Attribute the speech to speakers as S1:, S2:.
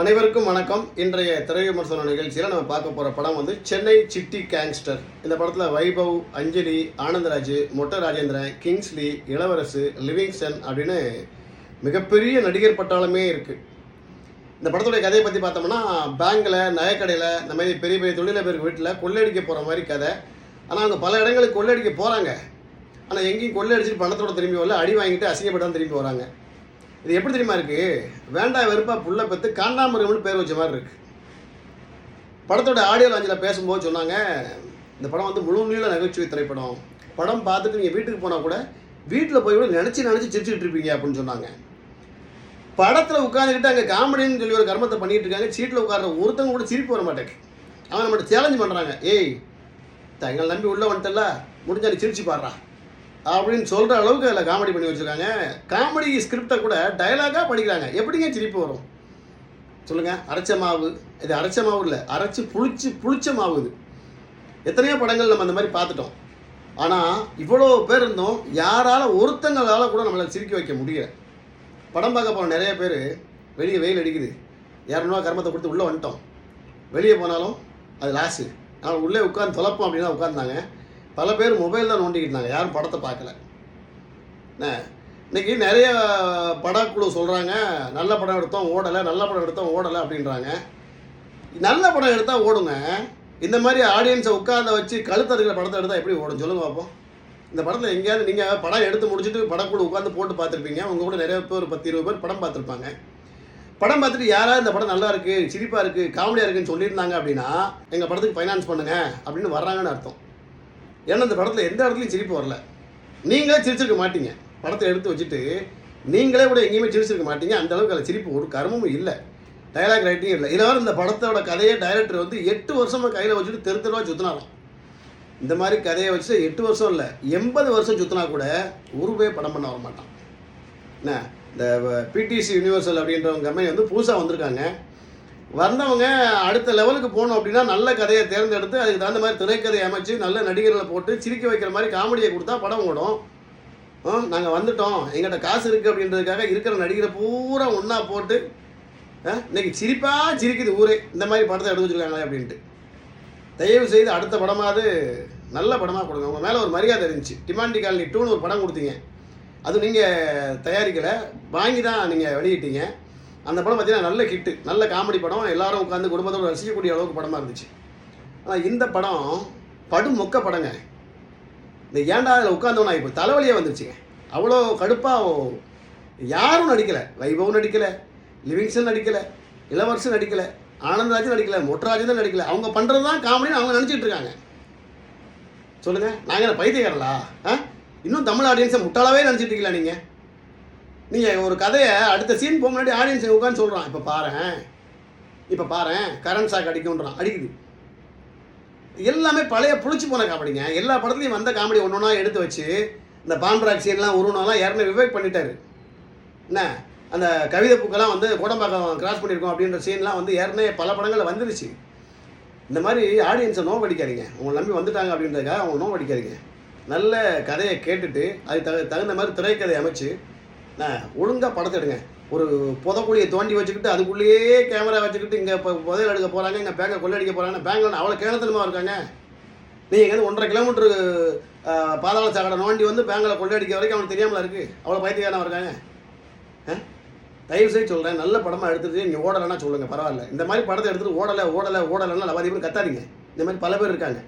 S1: அனைவருக்கும் வணக்கம். இன்றைய திரை விமர்சன நிகழ்ச்சியில் நம்ம பார்க்க போகிற படம் வந்து சென்னை சிட்டி கேங்ஸ்டர். இந்த படத்தில் வைபவ் அஞ்சலி ஆனந்தராஜ் மொட்டை ராஜேந்திரன் கிங்ஸ்லி இளவரசு லிவிங்ஸ்டன் அப்படின்னு மிகப்பெரிய நடிகர் பட்டாளமே இருக்குது இந்த படத்துடைய கதையை பற்றி பார்த்தோம்னா பேங்கில் நகைக்கடையில் இந்த மாதிரி பெரிய பெரிய தொழிலதிபர் வீட்டில் கொள்ளையடிக்க போகிற மாதிரி கதை. ஆனால் அவங்க பல இடங்களுக்கு கொள்ளையடிக்க போகிறாங்க ஆனால் எங்கேயும் கொள்ளையடிச்சிட்டு பணத்தோட திரும்பி வரல. அடி வாங்கிட்டு அசிங்கப்பட்டு திரும்பி வராங்க. இது எப்படி தெரியுமா இருக்கு? வேண்டாம் வெறுப்பா புள்ள பெற்று காண்டாமிருகம்னு பேர் வச்ச மாதிரி இருக்கு. படத்தோட ஆடியோ லாஞ்சில் பேசும்போது சொன்னாங்க இந்த படம் வந்து முழு நீள நகைச்சுவை திரைப்படம். படம் பார்த்துட்டு நீங்கள் வீட்டுக்கு போனால் கூட வீட்டில் போய் கூட நினச்சி நினச்சி சிரிச்சுட்டு இருப்பீங்க அப்படின்னு சொன்னாங்க. படத்தில் உட்காந்துக்கிட்டு அங்கே காமெடின்னு சொல்லி ஒரு கர்மத்தை பண்ணிட்டு இருக்காங்க. சீட்டில் உட்கார்ற ஒருத்தங்க கூட சிரிப்பு வர மாட்டேங்க அவன் நம்மகிட்ட சேலஞ்ச் பண்ணுறாங்க ஏய் தங்களை நம்பி உள்ளே வந்துட்டல முடிஞ்சாலும் சிரிச்சு பாடுறா. அப்படின்னு சொல்கிற அளவுக்கு அதில் காமெடி பண்ணி வச்சுருக்காங்க. காமெடி ஸ்கிரிப்டை கூட டைலாகாக படிக்கிறாங்க. எப்படிங்க சிரிப்பு வரும்? சொல்லுங்கள் அரைச்ச மாவு. இது அரைச்ச மாவு இல்லை. அரைச்சி புளிச்சு புளிச்ச மாவு இது. எத்தனையோ படங்கள் நம்ம அந்த மாதிரி பார்த்துட்டோம். ஆனால் இவ்வளோ பேர் இருந்தோம் யாரால ஒருத்தங்களால் கூட நம்மளை சிரிக்க வைக்க முடியல. படம் பார்க்க போன நிறைய பேர் வெளியே வெயில் அடிக்குது. இரநூறுவா கர்மத்தை கொடுத்து உள்ளே வந்துட்டோம். வெளியே போனாலும் அது லாஸு நான் உள்ளே உட்காந்து தொலைப்போம் அப்படின்னு தான் உட்காந்தாங்க பல பேர் மொபைல் தான் நோண்டிக்கிட்டு இருந்தாங்க யாரும் படத்தை பார்க்கல. என்ன? இன்னைக்கு நிறைய படக்குழு சொல்கிறாங்க நல்ல படம் எடுத்தோம் ஓடலை நல்ல படம் எடுத்தோம் ஓடலை அப்படின்றாங்க. நல்ல படம் எடுத்தால் ஓடுங்க. இந்த மாதிரி ஆடியன்ஸை உட்கார்ந்த வச்சு கழுத்த இருக்கிற படத்தை எடுத்தால் எப்படி ஓடும்? சொல்லுங்க பார்ப்போம் இந்த படத்தில் எங்கேயாவது நீங்கள் படம் எடுத்து முடிச்சுட்டு படக்குழு உட்காந்து போட்டு பார்த்துருப்பீங்க. உங்கள் கூட நிறைய பேர் ஒரு பத்து இருபது பேர் படம் பார்த்துருப்பாங்க. படம் பார்த்துட்டு யாராவது இந்த படம் நல்லா இருக்குது சிரிப்பாக இருக்குது காமெடியாக இருக்குன்னு சொல்லியிருந்தாங்க அப்படின்னா எங்கள் படத்துக்கு ஃபைனான்ஸ் பண்ணுங்க அப்படின்னு வர்றாங்கன்னு அர்த்தம். ஏன்னா இந்த படத்தில் எந்த இடத்துலையும் சிரிப்பு வரல. நீங்களே சிரிச்சிருக்க மாட்டீங்க. படத்தை எடுத்து வச்சுட்டு நீங்களே கூட எங்கேயுமே சிரிச்சிருக்க மாட்டீங்க. அந்த அளவுக்கு அதில் சிரிப்பு ஒரு கர்மமும் இல்லை. டயலாக் ரைட்டிங் இல்லை. இதில் இந்த படத்தோட கதையை டைரக்டர் வந்து எட்டு வருஷமாக கையில் வச்சுட்டு தெரு தெருவாக சுற்றினாலும் இந்த மாதிரி கதையை வச்சு எட்டு வருஷம் இல்லை எண்பது வருஷம் சுற்றினா கூட உருவே படம் பண்ண வர மாட்டான் என்ன? இந்த பிடிசி யூனிவர்சல் அப்படின்றவங்க கம்பெனி வந்து புதுசாக வந்திருக்காங்க. வந்தவங்க அடுத்த லெவலுக்கு போகணும் அப்படின்னா நல்ல கதையை தேர்ந்தெடுத்து அதுக்கு தகுந்த மாதிரி திரைக்கதையை அமைச்சு நல்ல நடிகர்களை போட்டு சிரிக்க வைக்கிற மாதிரி காமெடியை கொடுத்தா படம் ஓடும். நாங்கள் வந்துட்டோம். எங்கிட்ட காசு இருக்குது அப்படின்றதுக்காக இருக்கிற நடிகரை பூரா ஒன்றா போட்டு ஆ, இன்னைக்கு சிரிப்பாக சிரிக்குது ஊரே. இந்த மாதிரி படத்தை எடுத்து வச்சுருக்காங்களே அப்படின்ட்டு. தயவு செய்து அடுத்த படமாவது நல்ல படமாக கொடுங்க. உங்கள் மேலே ஒரு மரியாதை இருந்துச்சு. டிமாண்டி காலனி டூன்னு ஒரு படம் கொடுத்தீங்க. அது நீங்கள் தயாரிக்கலை. வாங்கி தான் நீங்கள் வெளியிட்டீங்க. அந்த படம் பார்த்தீங்கன்னா நல்ல ஹிட்டு நல்ல காமெடி படம். எல்லாரும் உட்காந்து குடும்பத்தோட ரசிக்கக்கூடிய அளவுக்கு படமாக இருந்துச்சு. ஆனால் இந்த படம் படு மொக்க படங்க. இந்த ஏன்டா அதில் உட்காந்தவனா இப்போ தலைவலியே வந்துருச்சுங்க. அவ்வளோ கடுப்பாக யாரும் நடிக்கலை. வைபவும் நடிக்கலை லிவிங்ஸ்டன் நடிக்கலை இளவரசன் நடிக்கலை ஆனந்தராஜன் நடிக்கலை மொட்டராஜன் தான் நடிக்கலை. அவங்க பண்ணுறது தான் காமெடின்னு அவங்க நினச்சிட்டு இருக்காங்க. சொல்லுங்கள் நாங்கள் என்ன பைத்தியக்காரலா ஆ? இன்னும் தமிழ் ஆடியன்ஸை முட்டாளாவே நினச்சிட்டு இருக்கீங்களா நீங்கள் நீங்கள் ஒரு கதையை அடுத்த சீன் போக முன்னாடி ஆடியன்ஸ் உட்காந்து சொல்கிறான் இப்போ பாரு இப்போ பாரு கரண்ட் ஷாக் அடிக்கும்ன்றான் அடிக்குது. எல்லாமே பழைய புளிச்சு போன காமெடிங்க. எல்லா படத்துலையும் வந்த காமெடி ஒன்று ஒன்றா எடுத்து வச்சு இந்த பான்ராக் சீன்லாம் உருவனெல்லாம் ஏற்கனவே விவேக் பண்ணிட்டாரு. என்ன? அந்த கவிதை புக்கெல்லாம் வந்து கோடம்பாக்கம் கிராஸ் பண்ணியிருக்கோம் அப்படின்ற சீன்லாம் வந்து ஏற்கனவே பல படங்களில் வந்துருச்சு. இந்த மாதிரி ஆடியன்ஸை நோவடிக்காதீங்க உங்களை நம்பி வந்துட்டாங்க அப்படின்றதுக்காக அவங்க நோவடிக்காதீங்க நல்ல கதையை கேட்டுட்டு அதுக்கு தகு தகுந்த மாதிரி திரைக்கதை அமைச்சு ஒழுங்காக படத்தை எடுங்க. ஒரு புதக்குழியை தோண்டி வச்சுக்கிட்டு அதுக்குள்ளேயே கேமரா வச்சுக்கிட்டு இங்கே இப்போ புதையல் எடுக்க போகிறாங்க இங்கே பேங்கை கொள்ளடிக்க போகிறாங்க பேங்கில் அவ்வளோ கேணத்தனமாக இருக்காங்க. நீங்கள் வந்து ஒன்றரை கிலோமீட்டரு பாதாள சாக்கடை நோண்டி வந்து பேங்கில் கொள்ளடிக்க வரைக்கும் அவனுக்கு தெரியாமல் இருக்குது அவ்வளோ பைத்தியக்காரனா இருக்காங்க ஆ? தயவு செய்து சொல்கிறேன் நல்ல படமாக எடுத்துட்டு நீங்கள் ஓடலைன்னா சொல்லுங்கள் பரவாயில்ல. இந்த மாதிரி படத்தை எடுத்துகிட்டு ஓடலை ஓடலை ஓடலைன்னா லவாதிபுரம் கத்தாதீங்க. இந்த மாதிரி பல பேர் இருக்காங்க.